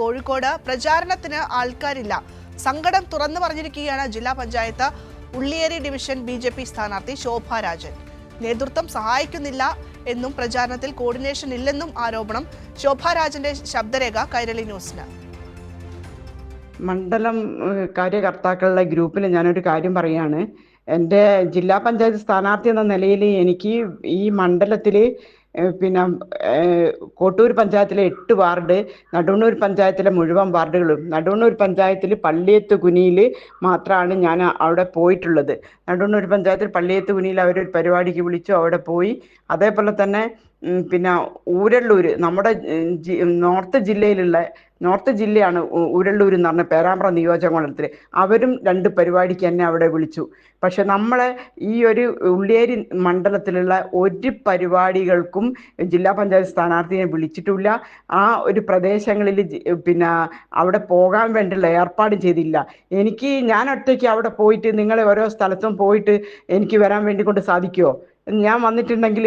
കോഴിക്കോട് പ്രചാരണത്തിന് ആൾക്കാരില്ല. സങ്കടം തുറന്നു പറഞ്ഞിരിക്കുകയാണ് ജില്ലാ panchayat Ulliyeri division B J P സ്ഥാനാർത്ഥി ശോഭ രാജൻ. നേതൃത്വം സഹായിക്കുന്നില്ല എന്നും പ്രചാരണത്തിൽ കോർഡിനേഷൻ ഇല്ലെന്നും ആരോപണം ശോഭ രാജന്റെ ശബ്ദരേഖ കൈരളി ന്യൂസിന്. മണ്ഡലം കാര്യകർത്താക്കളുടെ ഗ്രൂപ്പിൽ ഞാനൊരു കാര്യം പറയാണ്. എന്റെ ജില്ലാ പഞ്ചായത്ത് സ്ഥാനാർത്ഥി എന്ന നിലയിൽ എനിക്ക് ഈ മണ്ഡലത്തിൽ പിന്നെ കോട്ടൂർ പഞ്ചായത്തിലെ എട്ട് വാർഡ് നടുവണ്ണൂർ പഞ്ചായത്തിലെ മുഴുവൻ വാർഡുകളും നടുവണ്ണൂർ പഞ്ചായത്തിൽ പള്ളിയത്ത് കുനിയിൽ മാത്രമാണ് ഞാൻ അവിടെ പോയിട്ടുള്ളത്. നടുവണ്ണൂർ പഞ്ചായത്തിൽ പള്ളിയത്ത് കുനിയിൽ അവരൊരു പരിപാടിക്ക് വിളിച്ചു അവിടെ പോയി. അതേപോലെ തന്നെ പിന്നെ ഊരള്ളൂർ നമ്മുടെ നോർത്ത് ജില്ലയിലുള്ള നോർത്ത് ജില്ലയാണ് ഊരള്ളൂർ എന്ന് പറഞ്ഞ പേരാമ്പ്ര നിയോജക മണ്ഡലത്തിൽ അവരും രണ്ട് പരിപാടിക്ക് എന്നെ അവിടെ വിളിച്ചു. പക്ഷെ നമ്മളെ ഈ ഒരു ഉള്ളിയേരി മണ്ഡലത്തിലുള്ള ഒരു പരിപാടികൾക്കും ജില്ലാ പഞ്ചായത്ത് സ്ഥാനാർത്ഥിയെ വിളിച്ചിട്ടില്ല. ആ ഒരു പ്രദേശങ്ങളിൽ പിന്നെ അവിടെ പോകാൻ വേണ്ടിയുള്ള ഏർപ്പാട് ചെയ്തില്ല. എനിക്ക് ഞാൻ ഒറ്റയ്ക്ക് അവിടെ പോയിട്ട് നിങ്ങളെ ഓരോ സ്ഥലത്തും പോയിട്ട് എനിക്ക് വരാൻ വേണ്ടി കൊണ്ട് സാധിക്കുമോ ഞാൻ വന്നിട്ടുണ്ടെങ്കിൽ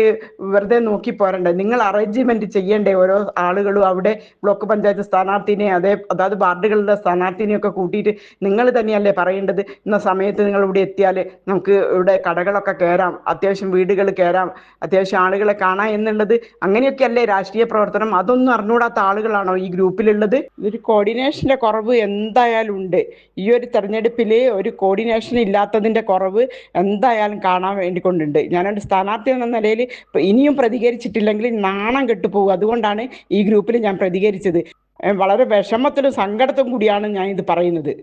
വെറുതെ നോക്കി പോരണ്ടേ. നിങ്ങൾ അറേഞ്ച്മെന്റ് ചെയ്യണ്ടേ ഓരോ ആളുകളും അവിടെ ബ്ലോക്ക് പഞ്ചായത്ത് സ്ഥാനാർത്ഥിനെ അതേ അതായത് വാർഡുകളുടെ സ്ഥാനാർത്ഥിനെ ഒക്കെ കൂട്ടിയിട്ട് നിങ്ങൾ തന്നെയല്ലേ പറയേണ്ടത്? ഇന്ന സമയത്ത് നിങ്ങൾ ഇവിടെ എത്തിയാൽ നമുക്ക് ഇവിടെ കടകളൊക്കെ കയറാം അത്യാവശ്യം വീടുകൾ കയറാം അത്യാവശ്യം ആളുകളെ കാണാം എന്നുള്ളത് അങ്ങനെയൊക്കെ അല്ലേ രാഷ്ട്രീയ പ്രവർത്തനം? അതൊന്നും അറിഞ്ഞുകൂടാത്ത ആളുകളാണോ ഈ ഗ്രൂപ്പിലുള്ളത്? ഒരു കോർഡിനേഷന്റെ കുറവ് എന്തായാലും ഉണ്ട്. ഈ ഒരു തെരഞ്ഞെടുപ്പിൽ ഒരു കോർഡിനേഷൻ ഇല്ലാത്തതിന്റെ കുറവ് എന്തായാലും കാണാൻ വേണ്ടി കൊണ്ടുണ്ട്. ഞാനൊരു സ്ഥാനാർത്ഥി എന്ന നിലയിൽ ഇനിയും പ്രതികരിച്ചിട്ടില്ലെങ്കിൽ നാണം കെട്ടുപോകും. അതുകൊണ്ടാണ് ഈ ഗ്രൂപ്പിൽ ഞാൻ പ്രതികരിച്ചത്. വളരെ വിഷമത്തിലും സങ്കടത്തും കൂടിയാണ് ഞാൻ ഇത് പറയുന്നത്.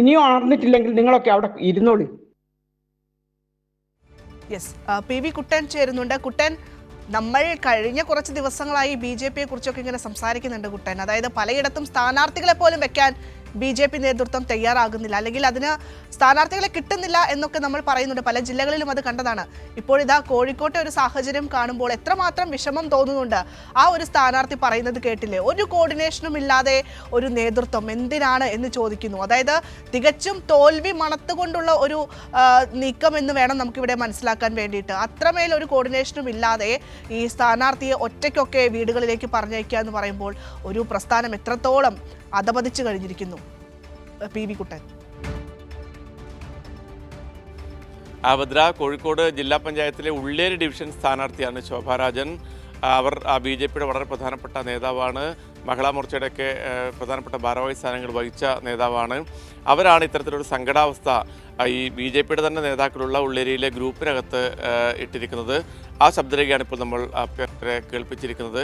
ഇനിയും ഉണർന്നിട്ടില്ലെങ്കിൽ നിങ്ങളൊക്കെ അവിടെ ഇരുന്നോളൂ. യെസ് പി വി കുട്ടൻ ചേരുന്നുണ്ട്. കുട്ടൻ നമ്മൾ കഴിഞ്ഞ കുറച്ച് ദിവസങ്ങളായി ബി ജെ പിയെ കുറിച്ചൊക്കെ ഇങ്ങനെ സംസാരിക്കുന്നുണ്ട് കുട്ടൻ. അതായത് പലയിടത്തും സ്ഥാനാർത്ഥികളെ പോലും വെക്കാൻ ബി ജെ പി നേതൃത്വം തയ്യാറാകുന്നില്ല. അല്ലെങ്കിൽ അതിന് സ്ഥാനാർത്ഥികളെ കിട്ടുന്നില്ല എന്നൊക്കെ നമ്മൾ പറയുന്നുണ്ട്. പല ജില്ലകളിലും അത് കണ്ടതാണ്. ഇപ്പോൾ ഇതാ കോഴിക്കോട്ടെ ഒരു സാഹചര്യം കാണുമ്പോൾ എത്രമാത്രം വിഷമം തോന്നുന്നുണ്ട്. ആ ഒരു സ്ഥാനാർത്ഥി പറയുന്നത് കേട്ടില്ലേ? ഒരു കോർഡിനേഷനും ഇല്ലാതെ ഒരു നേതൃത്വം എന്തിനാണ് എന്ന് ചോദിക്കുന്നു. അതായത് തികച്ചും തോൽവി മണത്തുകൊണ്ടുള്ള ഒരു നീക്കം എന്ന് വേണം നമുക്കിവിടെ മനസ്സിലാക്കാൻ വേണ്ടിയിട്ട്. അത്രമേൽ ഒരു കോർഡിനേഷനും ഇല്ലാതെ ഈ സ്ഥാനാർത്ഥിയെ ഒറ്റയ്ക്കൊക്കെ വീടുകളിലേക്ക് പറഞ്ഞയക്കുക എന്ന് പറയുമ്പോൾ ഒരു പ്രസ്ഥാനം എത്രത്തോളം അധപതിച്ചു കഴിഞ്ഞിരിക്കുന്നു പി വി കുട്ടൻ. ഭദ്ര കോഴിക്കോട് ജില്ലാ പഞ്ചായത്തിലെ ഉള്ളേരി ഡിവിഷൻ സ്ഥാനാർത്ഥിയാണ് ശോഭാരാജൻ. അവർ ബി ജെ പിയുടെ വളരെ പ്രധാനപ്പെട്ട നേതാവാണ്. മഹിളാ മോർച്ചയുടെയൊക്കെ പ്രധാനപ്പെട്ട ഭാരവാഹി സ്ഥാനങ്ങൾ വഹിച്ച നേതാവാണ്. അവരാണ് ഇത്തരത്തിലൊരു സങ്കടാവസ്ഥ ഈ ബി ജെ പിയുടെ തന്നെ നേതാക്കളുള്ള ഉള്ളേരിയിലെ ഗ്രൂപ്പിനകത്ത് ഇട്ടിരിക്കുന്നത്. ആ ശബ്ദരേഖയാണ് ഇപ്പോൾ നമ്മൾ അഭ്യർത്ഥരെ കേൾപ്പിച്ചിരിക്കുന്നത്.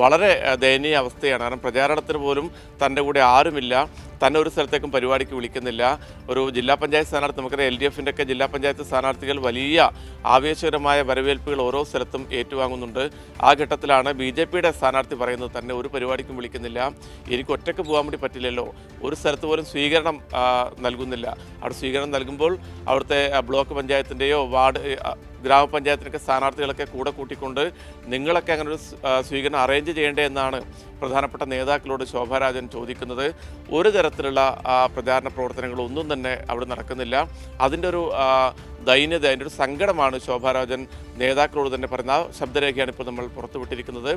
വളരെ ദയനീയ അവസ്ഥയാണ്. കാരണം പ്രചാരണത്തിന് പോലും തന്റെ കൂടെ ആരുമില്ല. തന്നെ ഒരു സ്ഥലത്തേക്കും പരിപാടിക്ക് വിളിക്കുന്നില്ല. ഒരു ജില്ലാ പഞ്ചായത്ത് സ്ഥാനാർത്ഥി നമുക്കറിയാം എൽ ഡി എഫിന്റെ ഒക്കെ ജില്ലാ പഞ്ചായത്ത് സ്ഥാനാർത്ഥികൾ വലിയ ആവേശകരമായ വരവേൽപ്പുകൾ ഓരോ സ്ഥലത്തും ഏറ്റുവാങ്ങുന്നുണ്ട്. ആ ഘട്ടത്തിലാണ് ബി ജെ പിയുടെ സ്ഥാനാർത്ഥി പറയുന്നത് തന്നെ ഒരു പരിപാടിക്കും വിളിക്കുന്നില്ല. എനിക്ക് ഒറ്റയ്ക്ക് പോകാൻ വേണ്ടി പറ്റില്ലല്ലോ. ഒരു സ്ഥലത്ത് പോലും സ്വീകരണം നൽകുന്നില്ല. അവിടെ സ്വീകരണം നൽകുമ്പോൾ അവിടുത്തെ ബ്ലോക്ക് പഞ്ചായത്തിന്റെയോ വാർഡ് ഗ്രാമപഞ്ചായത്തിനൊക്കെ സ്ഥാനാർത്ഥികളൊക്കെ കൂടെ കൂട്ടിക്കൊണ്ട് നിങ്ങളൊക്കെ അങ്ങനെ ഒരു സ്വീകരണം അറേഞ്ച് ചെയ്യേണ്ടേ എന്നാണ് പ്രധാനപ്പെട്ട നേതാക്കളോട് ശോഭാരാജൻ ചോദിക്കുന്നത്. ഒരു തരത്തിലുള്ള പ്രചാരണ പ്രവർത്തനങ്ങളൊന്നും തന്നെ അവിടെ നടക്കുന്നില്ല. അതിന്റെ ഒരു ദൈന്യത അതിന്റെ ഒരു സങ്കടമാണ് ശോഭാരാജൻ നേതാക്കളോട് തന്നെ പറയുന്ന ആ ശബ്ദരേഖയാണ് ഇപ്പോൾ നമ്മൾ പുറത്തുവിട്ടിരിക്കുന്നത്.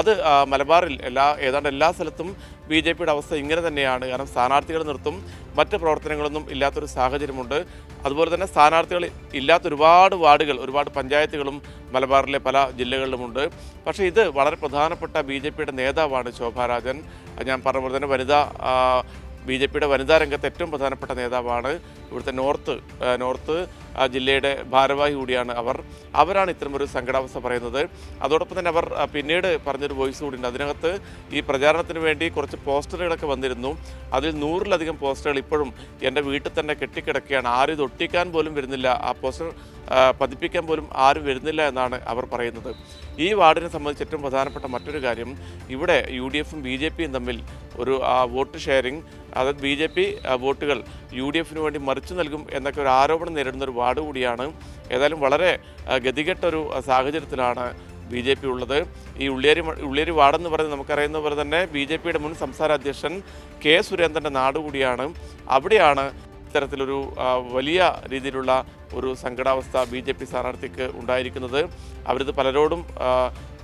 അത് മലബാറിൽ എല്ലാ ഏതാണ്ട് എല്ലാ സ്ഥലത്തും ബി ജെ പിയുടെ അവസ്ഥ ഇങ്ങനെ തന്നെയാണ്. കാരണം സ്ഥാനാർത്ഥികൾ നിർത്തും മറ്റ് പ്രവർത്തനങ്ങളൊന്നും ഇല്ലാത്തൊരു സാഹചര്യമുണ്ട്. അതുപോലെ തന്നെ സ്ഥാനാർത്ഥികൾ ഇല്ലാത്ത ഒരുപാട് വാർഡുകൾ ഒരുപാട് പഞ്ചായത്തുകളും മലബാറിലെ പല ജില്ലകളിലുമുണ്ട്. പക്ഷേ ഇത് വളരെ പ്രധാനപ്പെട്ട ബി നേതാവാണ് ശോഭാരാജൻ. ഞാൻ പറഞ്ഞ പോലെ തന്നെ വനിതാ ബി ജെ പിയുടെ വനിതാ രംഗത്ത് ഏറ്റവും പ്രധാനപ്പെട്ട നേതാവാണ് ഇവിടുത്തെ നോർത്ത് നോർത്ത് ജില്ലയുടെ ഭാരവാഹി കൂടിയാണ് അവർ. അവരാണ് ഇത്തരമൊരു സങ്കടാവസ്ഥ പറയുന്നത്. അതോടൊപ്പം തന്നെ അവർ പിന്നീട് പറഞ്ഞൊരു വോയിസ് കൂടിയുണ്ട് അതിനകത്ത് ഈ പ്രചാരണത്തിന് വേണ്ടി കുറച്ച് പോസ്റ്ററുകളൊക്കെ വന്നിരുന്നു. അതിൽ നൂറിലധികം പോസ്റ്ററുകൾ ഇപ്പോഴും എന്റെ വീട്ടിൽ തന്നെ കെട്ടിക്കിടക്കുകയാണ്. ആരും ഇത് ഒട്ടിക്കാൻ പോലും വരുന്നില്ല. ആ പോസ്റ്റർ പതിപ്പിക്കാൻ പോലും ആരും വരുന്നില്ല എന്നാണ് അവർ പറയുന്നത്. ഈ വാർഡിനെ സംബന്ധിച്ച് ഏറ്റവും പ്രധാനപ്പെട്ട മറ്റൊരു കാര്യം ഇവിടെ യു ഡി എഫും ബി ജെ പിയും തമ്മിൽ ഒരു വോട്ട് ഷെയറിംഗ് അതായത് ബി ജെ പി വോട്ടുകൾ യു ഡി എഫിന് വേണ്ടി മറിച്ചു നൽകും എന്നൊക്കെ ഒരു ആരോപണം നേരിടുന്ന ഒരു വാർഡ് കൂടിയാണ്. ഏതായാലും വളരെ ഗതികെട്ട ഗതികെട്ടൊരു സാഹചര്യത്തിലാണ് ബി ജെ പി ഉള്ളത്. ഈ ഉള്ളിയേരി ഉള്ളിയേരി വാർഡെന്ന് പറയുന്നത് നമുക്കറിയുന്ന പോലെ തന്നെ ബി ജെ പിയുടെ മുൻ സംസ്ഥാന അധ്യക്ഷൻ കെ സുരേന്ദ്രന്റെ നാട് കൂടിയാണ്. അവിടെയാണ് ഇത്തരത്തിലൊരു വലിയ രീതിയിലുള്ള ഒരു സങ്കടാവസ്ഥ ബി ജെ പി സ്ഥാനാർത്ഥിക്ക് ഉണ്ടായിരിക്കുന്നത്. അവരിത് പലരോടും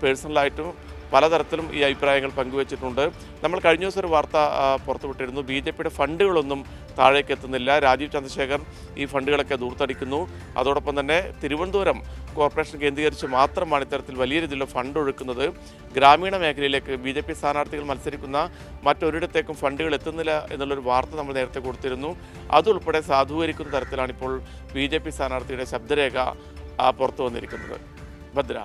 പേഴ്സണലായിട്ടും പലതരത്തിലും ഈ അഭിപ്രായങ്ങൾ പങ്കുവച്ചിട്ടുണ്ട്. നമ്മൾ കഴിഞ്ഞ ദിവസം ഒരു വാർത്ത പുറത്തുവിട്ടിരുന്നു. ബി ജെ പിയുടെ ഫണ്ടുകളൊന്നും താഴേക്ക് എത്തുന്നില്ല. രാജീവ് ചന്ദ്രശേഖർ ഈ ഫണ്ടുകളൊക്കെ ദൂർത്തടിക്കുന്നു. അതോടൊപ്പം തന്നെ തിരുവനന്തപുരം കോർപ്പറേഷൻ കേന്ദ്രീകരിച്ച് മാത്രമാണ് ഇത്തരത്തിൽ വലിയ രീതിയിലുള്ള ഫണ്ട് ഒഴുക്കുന്നത്. ഗ്രാമീണ മേഖലയിലേക്ക് ബി ജെ പി സ്ഥാനാർത്ഥികൾ മത്സരിക്കുന്ന മറ്റൊരിടത്തേക്കും ഫണ്ടുകൾ എത്തുന്നില്ല എന്നുള്ളൊരു വാർത്ത നമ്മൾ നേരത്തെ കൊടുത്തിരുന്നു. അതുൾപ്പെടെ സാധൂകരിക്കുന്ന തരത്തിലാണ് ഇപ്പോൾ ബി ജെ പി സ്ഥാനാർത്ഥിയുടെ ശബ്ദരേഖ പുറത്തു വന്നിരിക്കുന്നത്. ഭദ്ര.